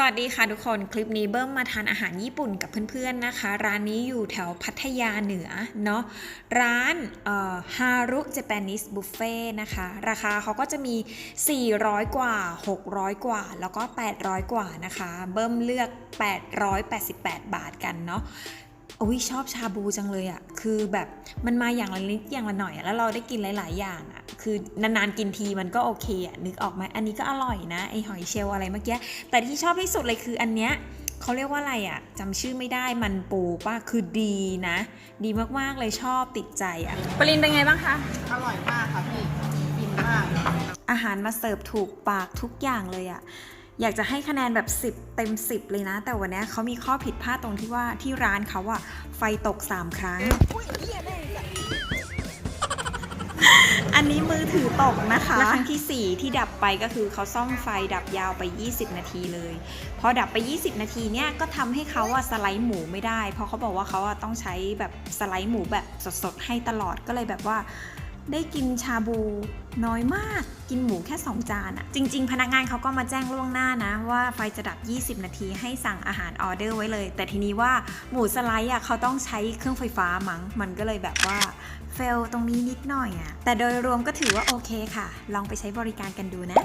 สวัสดีค่ะทุกคนคลิปนี้เบิ้มมาทานอาหารญี่ปุ่นกับเพื่อนๆนะคะ ร้านนี้อยู่แถวพัทยาเหนือเนาะร้านฮารุเจแปนิสบุฟเฟ่นะคะ ราคาเขาก็จะมี 400 กว่า 600 กว่า แล้วก็ 800 กว่านะคะ เบิ้มเลือก 888 บาทกันเนาะ อุ้ยชอบชาบูจังเลยอะ่ะ คือแบบมันมาอย่างละนิดอย่างละหน่อยอะแล้วเราได้กินหลาย ๆ อย่างอะ่ะ คือนานๆกินทีมันก็โอเคอะ่ะ นึกออกไหมอันนี้ก็อร่อยนะ ไอหอยเชลล์อะไรเมื่อกี้ แต่ที่ชอบที่สุดเลยคืออันเนี้ยเขาเรียกว่าอะไรอะ่ะจำชื่อไม่ได้มันปูป้าคือดีนะ ดีมากๆเลยชอบติดใจอะ่ะปรินเป็นไงบ้างคะ อร่อยมากค่ะพี่กินมาก อาหารมาเสิร์ฟถูกปากทุกอย่างเลยอะ อยากจะให้คะแนนแบบ 10 เต็ม 10 เลยนะ แต่วันนี้เขามีข้อผิดพลาดตรงที่ว่าที่ร้านเขาอะไฟตก 3 ครั้ง อันนี้มือถือตกนะคะ และครั้งทีสี่ 4 ที่ดับไปก็คือเขาซ่อมไฟดับยาวไป 20 นาทีเลย พอดับไป 20 นาทีเนี่ยก็ทำให้เขาอะสไลด์หมูไม่ได้ เพราะเขาบอกว่าเขาอะต้องใช้แบบสไลด์หมูแบบสดๆ ให้ตลอดก็เลยแบบว่า ได้กินชาบูน้อยมากกินหมูแค่ 2 จานอะจริง ๆ พนักงานเขาก็มาแจ้งล่วงหน้านะ ว่าไฟจะดับ 20 นาทีให้สั่งอาหารออเดอร์ไว้เลย แต่ทีนี้ว่าหมูสไลด์อะเขาต้องใช้เครื่องไฟฟ้ามั้งมันก็เลยแบบว่าเฟลตรงนี้นิดหน่อยอะแต่โดยรวมก็ถือว่าโอเคค่ะ ลองไปใช้บริการกันดูนะ